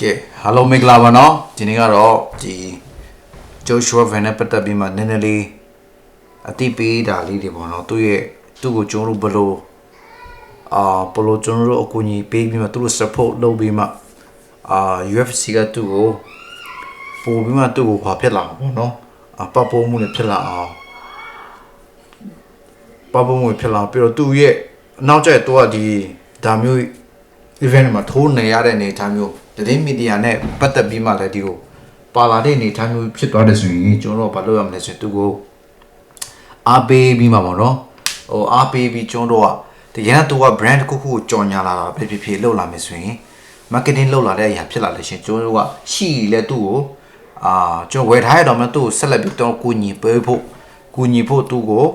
ကဲဟာလိုမင်္ဂလာပါနော်ဒီနေ့ကတော့ဒီဂျိုရှွာဗန်နဲ့ပတ်သက်ပြီးမှနည်းနည်းလေးအတိပေးတာလေးတွေပေါ့နော်သူ့ရဲ့သူ့ကိုကျွန်တော်တို့ဘယ်လိုအာဘယ်လိုကျွန်တော်တို့အကူအညီပေးပြီးမှသူတို့ support လုပ်ပြီးမှအာ UFC ကသူ့ကိုပို့ပြီးမှသူ့ကိုဘာဖြစ်လာမှာပေါ့နော်အပပိုးမှုနဲ့ဖြစ်လာအောင်ပပမှုဖြစ်လာပြီးတော့သူ့ရဲ့အနောက်ကျတော့ဒီဒါမျိုး event မှာထိုးနေရတဲ့အနေအထားမျိုး သတင်းမီဒီယာနဲ့ပတ်သက်ပြီးမှလည်းဒီကိုပါလာတဲ့အနေအထားမျိုးဖြစ်သွားတယ်ဆိုရင်ကျွန်တော်တို့ဘာလုပ်ရမလဲဆိုရင်သူကိုအားပေးပြီးမှပေါ့နော်ဟိုအားပေးပြီးကျွန်တော်တို့ကတကယ်တော့သူက brand တစ်ခုခုကိုကြော်ညာလာတာဖြစ်ဖြစ်ဖြစ်လုပ်လာမယ်ဆိုရင် marketing လုပ်လာတဲ့အရာဖြစ်လာလို့ရှိရင်ကျွန်တော်တို့ကရှိလဲသူ့ကိုအာကျွန်တော်ဝယ်ထားရတော့မှသူ့ကိုဆက်လက်ပြီးတော့ကိုညီပေးဖို့ကိုညီဖို့သူ့ကို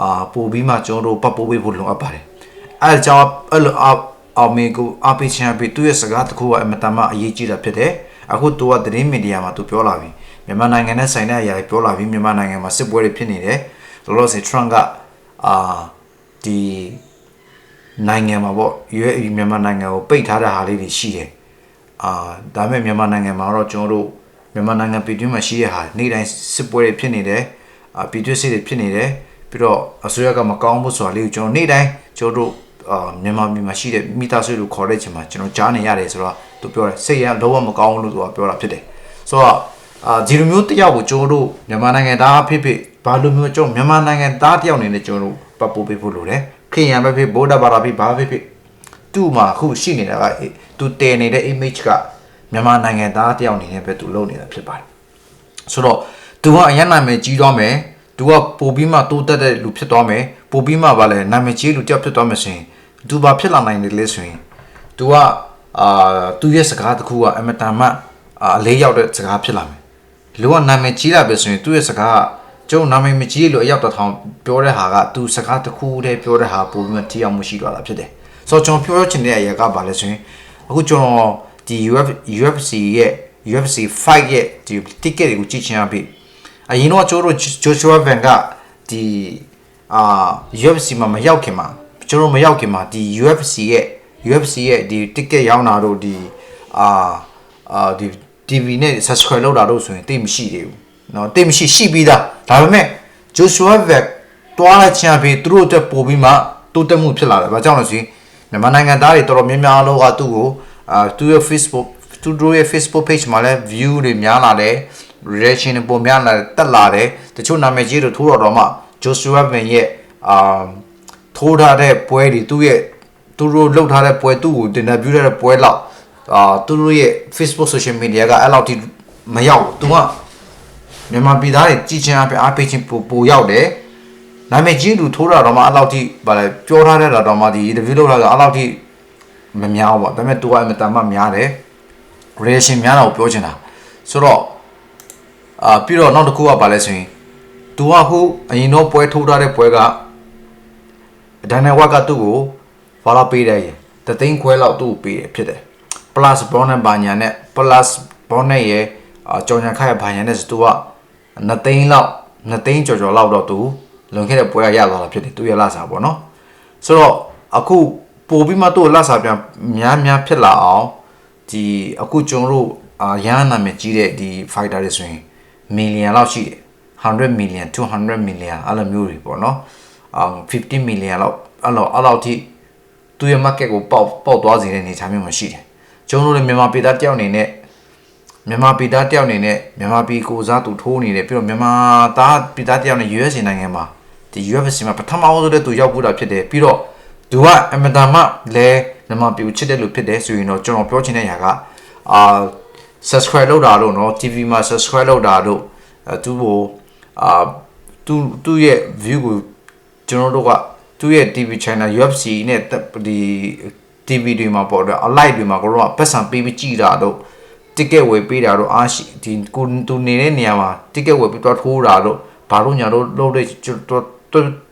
အာပို့ပြီးမှကျွန်တော်တို့ပတ်ပို့ပေးဖို့လိုအပ်ပါတယ်အဲဒါကြောင့်အဲ့လို အအောင်မေကိုအပိချန်ပိသူ့ရဲ့စကားတစ်ခုကအမတမအရေးကြီးတာဖြစ်တယ်အခုသူကသတင်းမီဒီယာမှာသူပြောလာပြီမြန်မာနိုင်ငံနဲ့ဆိုင်တဲ့အရာတွေပြောလာပြီမြန်မာနိုင်ငံမှာစစ်ပွဲတွေဖြစ်နေတယ်လောလောဆယ် Trump ကအာဒီနိုင်ငံမှာပေါ့ UAE မြန်မာနိုင်ငံကိုပိတ်ထားတဲ့ဟာလေးတွေရှိတယ်အာဒါပေမဲ့မြန်မာနိုင်ငံမှာတော့ကျွန်တော်တို့မြန်မာနိုင်ငံပြည်တွင်းမှာရှိတဲ့ဟာနေ့တိုင်းစစ်ပွဲတွေဖြစ်နေတယ်အာပြည်တွင်းစစ်တွေဖြစ်နေတယ်ပြီးတော့အစိုးရကမကောင်းဘူးဆိုတာလေးကိုကျွန်တော်နေ့တိုင်းကျွန်တော်တို့ အာမြန်မာပြည်မှာရှိတဲ့မိသားစုတွေခေါ်တဲ့ချိန်မှာကျွန်တော်ကြားနေရတယ်ဆိုတော့သူပြောတယ်စိတ်ရလုံးဝမကောင်းဘူးလို့သူကပြောတာဖြစ်တယ်ဆိုတော့အာဒီလိုမျိုးတယောက်ကိုကျွန်တော်တို့မြန်မာနိုင်ငံသားဖြစ်ဖြစ်ဘာလိုမျိုးကျွန်တော်မြန်မာနိုင်ငံသားတယောက်အနေနဲ့ကျွန်တော်တို့ပတ်ပိုးပေးဖို့လိုတယ်ခင်ရန်ပဲဖြစ်ဗုဒ္ဓဘာသာဖြစ်ဘာဖြစ်ဖြစ်သူ့မှာအခုရှိနေတာကသူတည်နေတဲ့ image ကမြန်မာနိုင်ငံသားတယောက်အနေနဲ့ပဲသူလုပ်နေတာဖြစ်ပါတယ်ဆိုတော့သူကအရန်နာမည်ကြီးသွားမယ်သူကပို့ပြီးမှတိုးတက်တဲ့လူဖြစ်သွားမယ်ပို့ပြီးမှဗာလဲနာမည်ကြီးလူတယောက်ဖြစ်သွားမယ်ဆိုရင် သူဘာဖြစ်လာနိုင်တယ်လဲဆိုရင်သူကအာသူရဲ့စကားတစ်ခုကအမတန်မှအာအလေးရောက်တဲ့စကားဖြစ်လာမယ်လူကနာမည်ကြီးလာပြီဆိုရင်သူ့ရဲ့စကားကကျုံနာမည်မကြီးလို့အရောက်တစ်ထောင်ပြောတဲ့ဟာကသူစကားတစ်ခုတည်းပြောတဲ့ဟာပို့ပြီးမှထိအောင်မရှိတော့တာဖြစ်တယ်ဆိုတော့ကျွန်တော်ပြောချင်တဲ့အရာကဘာလဲဆိုရင်အခုကျွန်တော်ဒီ UF UFC ရဲ့ UFC fight ရဲ့ဒီ ticket တွေကိုကြည့်ချင်ရပြီအရင်တော့ကျွန်တော်တို့ Joshua Van ကဒီအာ UFC မှာမရောက်ခင်မှာ ကျွန်တော်မရောက်ခင်မှာဒီ UFC ရဲ့ UFC ရဲ့ဒီ ticket ရောင်းတာတို့ဒီအာအာဒီ TV နဲ့ subscribe လုပ်တာတို့ဆိုရင်တိတ်မရှိသေးဘူးเนาะတိတ်မရှိရှိပြီးသားဒါပေမဲ့ Joshua Van တွားလိုက်ချင်ပြီသူတို့အတွက်ပို့ပြီးမှတိုးတက်မှုဖြစ်လာတယ်။ဘာကြောင့်လဲဆိုရင်မြန်မာနိုင်ငံသားတွေတော်တော်များများလောကသူ့ကိုအာသူ့ရဲ့ Facebook သူတို့ရဲ့ Facebook page မှာလည်း view တွေများလာတယ် reaction တွေပုံများလာတယ်တက်လာတယ်တချို့နာမည်ကြီးတွေထိုးတော့တော့မှ Joshua Van ရဲ့အာ ထိုးထားတဲ့ပွဲတွေသူ့ရဲ့သူတို့လှုပ်ထားတဲ့ပွဲသူ့ကိုတင်ပြတဲ့ပွဲလောက်အာသူတို့ရဲ့ Facebook social media ကအဲ့လောက်ထိမရောက်ဘူးသူကမြန်မာပြည်သားတွေကြည်ချင်အပြင်အားပေးခြင်းပိုပိုရောက်တယ်နာမည်ကြီးလူထိုးတာတော့မှအဲ့လောက်ထိဗာလဲပြောထားတဲ့တော့မှဒီ interview လုပ်တာကအဲ့လောက်ထိမများဘူးပေါ့ဒါပေမဲ့ तू ကအမတန်မှများတယ် reaction များတာကိုပြောချင်တာဆိုတော့အာပြီးတော့နောက်တစ်ခုကဘာလဲဆိုရင် तू ကဟိုအရင်တော့ပွဲထိုးထားတဲ့ပွဲက ဒန်နယ်ဝက်ကသူ့ကိုဘာလာပေးတယ်တသိန်းခွဲလောက်သူ့ကိုပေးတယ်ဖြစ်တယ် plus bonus ဘာညာနဲ့ plus bonus ရဲ့အကြောင်ညာခါရဘာညာနဲ့သူက2သိန်းလောက်2သိန်းကျော်ကျော်လောက်တော့သူလွန်ခဲ့တဲ့ပွဲကရသွားတာဖြစ်တယ်သူရဲ့လစာပေါ့နော်ဆိုတော့အခုပို့ပြီးမှသူ့ကိုလစာပြန်များများဖြစ်လာအောင်ဒီအခုကျွန်တော်တို့အာရဟန်းနာမည်ကြီးတဲ့ဒီ fighter တွေဆိုရင် million လောက်ရှိတယ်100 million 200 million အဲ့လိုမျိုးတွေပေါ့နော် အာ50 million လောက်အဲ့လိုအဲ့လောက်ထိသူရဲ့ market ကိုပေါက်ပေါက်သွားစေတဲ့အနေအထားမျိုးမှရှိတယ်။ကျွန်တော်တို့လည်းမြန်မာပြည်သားတယောက်အနေနဲ့မြန်မာပြည်သားတယောက်အနေနဲ့မြန်မာပြည်ကိုစားသူထိုးနေတယ်ပြီးတော့မြန်မာသားပြည်သားတယောက်နဲ့ US နိုင်ငံမှာဒီ UFC မှာပထမအောင်ဆုံးတဲ့သူရောက်ဖို့တာဖြစ်တယ်ပြီးတော့သူကအမတန်မှလည်းမြန်မာပြည်ကိုချစ်တဲ့လူဖြစ်တယ်ဆိုရင်တော့ကျွန်တော်ပြောချင်တဲ့အရာကအာ subscribe လုပ်တာလို့နော် TV မှာ subscribe လုပ်တာလို့အဲသူ့ကိုအာသူ့သူ့ရဲ့ view ကို ကျွန်တော်တို့ကသူ့ရဲ့ TV channel UFC နဲ့ဒီ TV တွေမှာပေါ်တော့ live တွေမှာကိုတော့ပတ်စံပေးပြီးကြည်တာတော့ ticket ဝယ်ပေးတာတော့အားရှိဒီကိုသူနေတဲ့နေရာမှာ ticket ဝယ်ပြီးတော့ထိုးတာတော့ဘာလို့ညာတော့လုပ်တဲ့တော်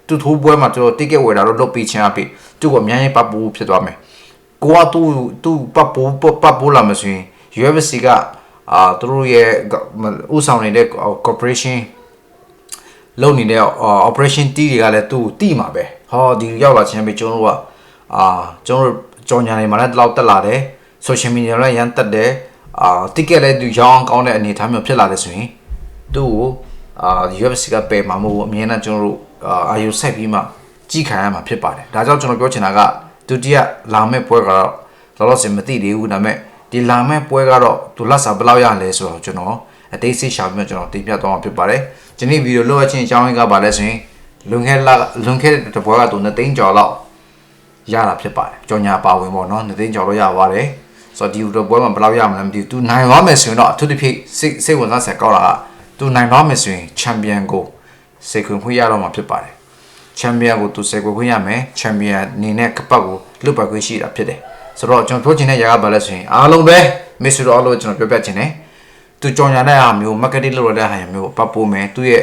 သူထိုးပွဲမှာကျွန်တော် ticket ဝယ်တာတော့လုပ်ပေးချင်အဖြစ်သူကအများကြီးပတ်ပူးဖြစ်သွားမယ်ကိုကသူသူပတ်ပူးပတ်ပူးလာမှဆိုရင် UFC ကအာသူတို့ရဲ့ဥဆောင်နေတဲ့ corporation လုပ်နေတဲ့ operation T တွေကလည်းသူ့ကိုတိမှာပဲဟောဒီရောက်လာခြင်းပဲကျွန်တော်တို့ကအာကျွန်တော်တို့ကြော်ညာနေမှာလည်းတလောက်တက်လာတယ် social media လည်းရမ်းတက်တယ်အာတိကက်လည်းသူရောင်းအောင်ကောင်းတဲ့အနေအထားမျိုးဖြစ်လာတယ်ဆိုရင်သူ့ကိုအာ UFC ကပယ်မှာမဟုတ်ဘူးအမြဲတမ်းကျွန်တော်တို့အာအာယုစိုက်ပြီးမှကြီးခံရမှာဖြစ်ပါတယ်ဒါကြောင့်ကျွန်တော်ပြောချင်တာကဒုတိယလာမယ့်ပွဲကတော့လောလောဆယ်မသိသေးဘူးဒါပေမဲ့ဒီလာမယ့်ပွဲကတော့သူလက်စာဘယ်လောက်ရလဲဆိုတော့ကျွန်တော်အသေးစိတ်ရှာပြီးမှကျွန်တော်တင်ပြသွားမှာဖြစ်ပါတယ် ဒီနေ့ဗီဒီယိုလောက်အချင်းအကြောင်းရင်းကပါလဲဆိုရင်လွန်ခဲ့လာလွန်ခဲ့တဲ့တစ်ပွဲကသူနှစ်သိန်းကျော်လောက် ရတာဖြစ်ပါတယ်ကြော်ညာပါဝင်ပေါ့နော်နှစ်သိန်းကျော်လို့ရပါတယ်ဆိုတော့ဒီတော့ပွဲမှာဘယ်လောက်ရမလဲမသိဘူး तू နိုင်သွားမယ်ဆိုရင်တော့အထူးသဖြင့်စိတ်စိတ်ဝင်စားစရာကောက်တာက तू နိုင်သွားမယ်ဆိုရင်ချန်ပီယံကိုစေခွင့်ခွင့်ရတော့မှာဖြစ်ပါတယ်ချန်ပီယံကို तू စေခွင့်ခွင့်ရမယ်ချန်ပီယံအနေနဲ့ကပတ်ကိုလွတ်ပတ်ခွင့်ရှိတာဖြစ်တယ်ဆိုတော့ကျွန်တော်ပြောချင်တဲ့ຢာကဘာလဲဆိုရင်အားလုံးပဲမစ်ဆူတော့လို့ကျွန်တော်ပြောပြချင်တယ် သူကြောင်ညာတဲ့ဟာမျိုး marketing လုပ်ရတဲ့ဟာမျိုးပတ်ပိုးမယ်သူ့ရဲ့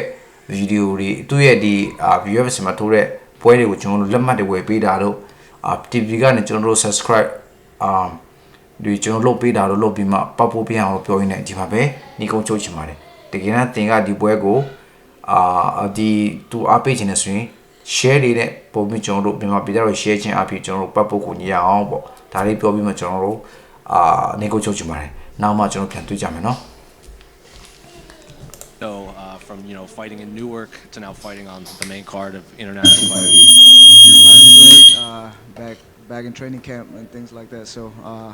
ဗီဒီယိုတွေသူ့ရဲ့ဒီအာ viewers မှာထိုးတဲ့ပွဲတွေကိုကျွန်တော်တို့လက်မှတ်တွေဝယ်ပေးတာတို့အာ TV ကနေကျွန်တော်တို့ subscribe အာဒီကျွန်တော်လုပ်ပေးတာတို့လုပ်ပြီးမှပတ်ပိုးပြအောင်ပြောရင်းနဲ့ဒီမှာပဲညီကုန်းချုပ်ချင်ပါတယ်တကယ်တမ်းတင်ကဒီပွဲကိုအာဒီသူအားပေးချင်နေဆိုရင် share တွေနဲ့ပုံပြီးကျွန်တော်တို့မြန်မာပြည်သားတွေ share ခြင်းအပြင်ကျွန်တော်တို့ပတ်ပိုးကိုညီရအောင်ပေါ့ဒါလေးပြောပြီးမှကျွန်တော်တို့အာညီကုန်းချုပ်ချင်ပါတယ်နောက်မှကျွန်တော်ပြန်တွေ့ကြမယ်နော် So uh, from you know fighting in Newark to now fighting on the main card of International Fight Week. great uh, back back in training camp and things like that. So uh,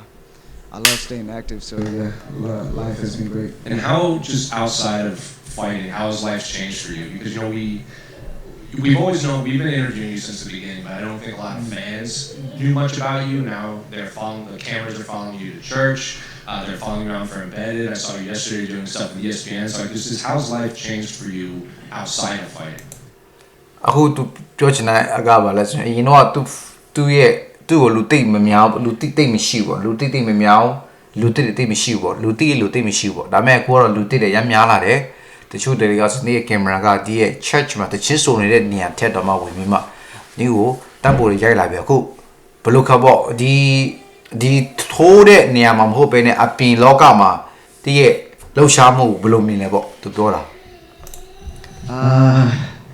I love staying active. So yeah, life has been great. And how just outside of fighting, how has life changed for you? Because you know we we've always known we've been interviewing you since the beginning, but I don't think a lot of fans knew much about you. Now they're following the cameras are following you to church. Uh, they're following you around for embedded. I saw you yesterday doing stuff with E ESPN. So like, just, just how's life changed for you outside of fighting? အခုသူပြောချင်တဲ့အကပါလဲဆိုရင်အရင်တော့သူသူ့ရဲ့သူ့ကိုလူသိမ့်မများဘူးလူသိသိမ့်မရှိဘူးပေါ့လူသိသိမ့်မများဘူးလူသိသိမ့်မရှိဘူးပေါ့လူသိလူသိမရှိဘူးပေါ့ဒါပေမဲ့အခုကတော့လူသိတယ်ရမ်းများလာတယ်တချို့တွေကစနေကင်မရာကဒီရဲ့ church မှာတချင်းစုံနေတဲ့နေရာထက်တော့မှဝင်ပြီးမှဒီကိုတတ်ပေါ်ရိုက်လာပြီအခုဘယ်လိုခပေါ့ဒီဒီ ထိုးတဲ့နေရာမှာမဟုတ်ဘဲနဲ့အပြင်လောကမှာဒီရဲ့လှုပ်ရှားမှုဘယ်လိုမြင်လဲပေါ့သူပြောတာ Uh,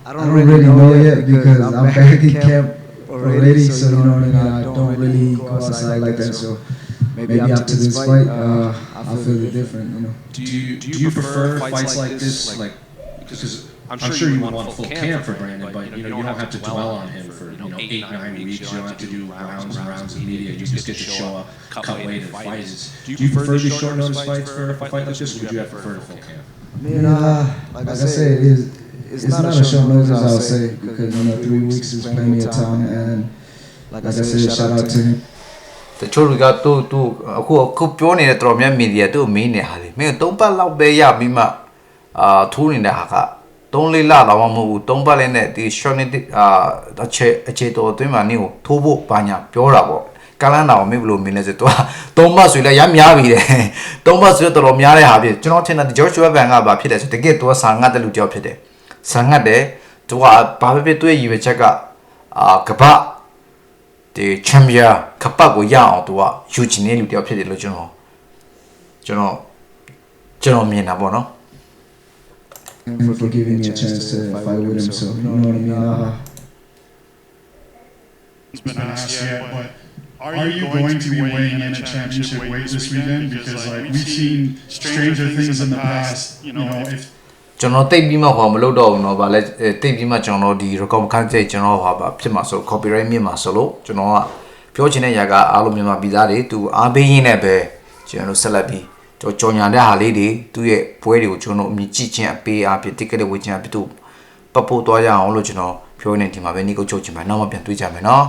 I I don't, don't really, really know, know yet yet because I'm back in camp already. So you know what I mean. I don't really go outside like that. So maybe after this fight, uh, I feel it different. You know. Do you do you prefer fights like this? Like because I'm sure you want full camp for Brandon, but you know you don't have to dwell on him for you know eight nine weeks. You don't have to do rounds and rounds of media. You just get to show up, cut weight, and fight. Is- Do you prefer these short notice fights for a fight like this, or would you have preferred a full camp? I mean, uh, like, I said, it is. it's, It's, not, a short notice, I'll say, because you know three weeks is plenty of time, and like like I said, shout out to him. တချို့တွေကသူ့သူ့အခုအခုပြောနေတဲ့တော်တော်များမီဒီယာသူ့မင်းနေဟာလေမင်းသုံးပတ်လောက်ပဲရပြီးမှအာထိုးနေတဲ့ဟာက 3လေးလတော့မဟုတ်ဘူး3ပတ်လေးနဲ့ဒီ short နဲ့အာအခြေအခြေတော်အတွင်းမှာနေကိုထိုးဖို့ဘာညာပြောတာပေါ့ကလန်းတာကိုမင်းဘယ်လိုမြင်လဲဆိုတော့3ပတ်ဆိုလဲရမ်းများပြီတဲ့3ပတ်ဆိုတော့တော်တော်များတဲ့ဟာဖြစ်ကျွန်တော်ထင်တာ Joshua Van ကဘာဖြစ်လဲဆိုတကယ်သူကစာငတ်တဲ့လူတစ်ယောက်ဖြစ်တယ်စာငတ်တယ်သူကဘာပဲဖြစ်သူ့ရဲ့ရည်ရွယ်ချက်ကအာကပ္ပဒီချန်ပီယံကပတ်ကိုရအောင်သူကယူချင်တဲ့လူတယောက်ဖြစ်တယ်လို့ကျွန်တော်ကျွန်တော်ကျွန်တော်မြင်တာပေါ့နော် And for giving me a chance to fight with him. So you know what I mean. Uh, It's been asked yet, but are you going to be weighing in at championship weight this weekend? Because like we've seen stranger things in the past. You know, if ကျွန်တော်တိတ်ပြီးမှဟောမလုပ်တော့ဘူးเนาะဗာလဲအဲတိတ်ပြီးမှကျွန်တော်ဒီ record ခန်းကျကျွန်တော်ဟောပါဖြစ်မှာဆို copyright မြင့်မှာဆိုလို့ကျွန်တော်ကပြောချင်တဲ့ຢာကအားလုံးမြန်မာပြည်သားတွေသူအားပေးရင်းနဲ့ပဲကျွန်တော်ဆက်လက်ပြီး ကျွန်တော်ညာတဲ့ဟာလေးတွေသူ့ရဲ့ပွဲတွေကိုကျွန်တော်အမြင်ကြည့်ခြင်းအပေးအဖြစ် ticket တွေဝေခြင်းအဖြစ်တို့ပတ်ဖို့သွားရအောင်လို့ကျွန်တော်ပြောနေဒီမှာပဲနှိကုတ်ချုပ်ချင်ပါနောက်မှပြန်တွေ့ကြမယ်နော်